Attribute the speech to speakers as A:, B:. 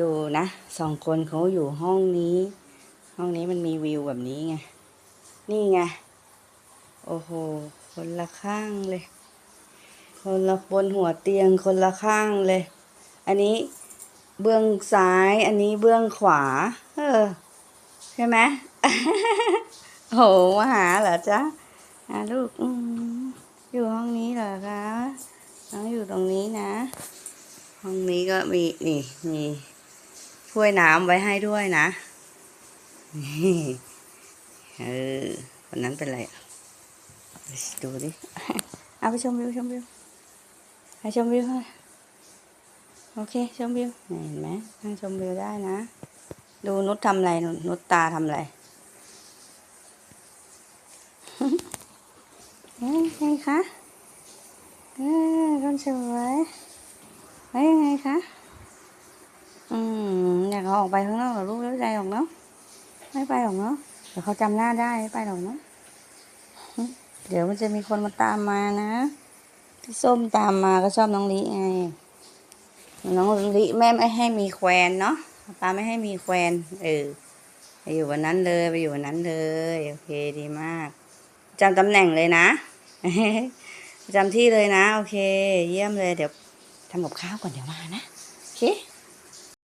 A: ดูนะสองคนเขาอยู่ห้องนี้ ห้องนี้มันมีวิวแบบนี้ไง นี่ไง โอ้โห คนละข้างเลย คนละบนหัวเตียงคนละข้างเลย อันนี้เบื้องซ้ายอันนี้เบื้องขวา เออ ใช่ไหมโหมาหาเหรอจ๊ะอะลูกออยู่ห้องนี้เหรอคะน้องอยู่ตรงนี้นะ ห้องนี้ก็มี นี่ มี ถ้วยน้ำไว้ให้ด้วยนะนี่เออคนนั้นเป็นไรดูดิเอาไปชมวิวชมวิวไปชมวิวค่ะโอเคชมวิวเห็นไหมนั่งชมวิวได้นะ ดูนุชทำอะไรนุชตาทำอะไรเฮ้ยไงคะเออคนสวยเฮ้ยยังไงคะ เอาออกไปข้างนอกหรอลูกแล้วใจออกเนาะไม่ไปหรอกเนาะเดี๋ยวเขาจำหน้าได้ไม่ไปหรอกเนาะเดี๋ยวมันจะมีคนมาตามมานะพี่ส้มตามมาก็ชอบน้องลิไงน้องลิแม่ไม่ให้มีแควนเนาะป้าไม่ให้มีแควนเออไปอยู่วันนั้นเลยไปอยู่วันนั้นเลยโอเคดีมากจำตำแหน่งเลยนะจำที่เลยนะ โอเค เยี่ยมเลยเดี๋ยวทำกับข้าวก่อนเดี๋ยวมานะโอเค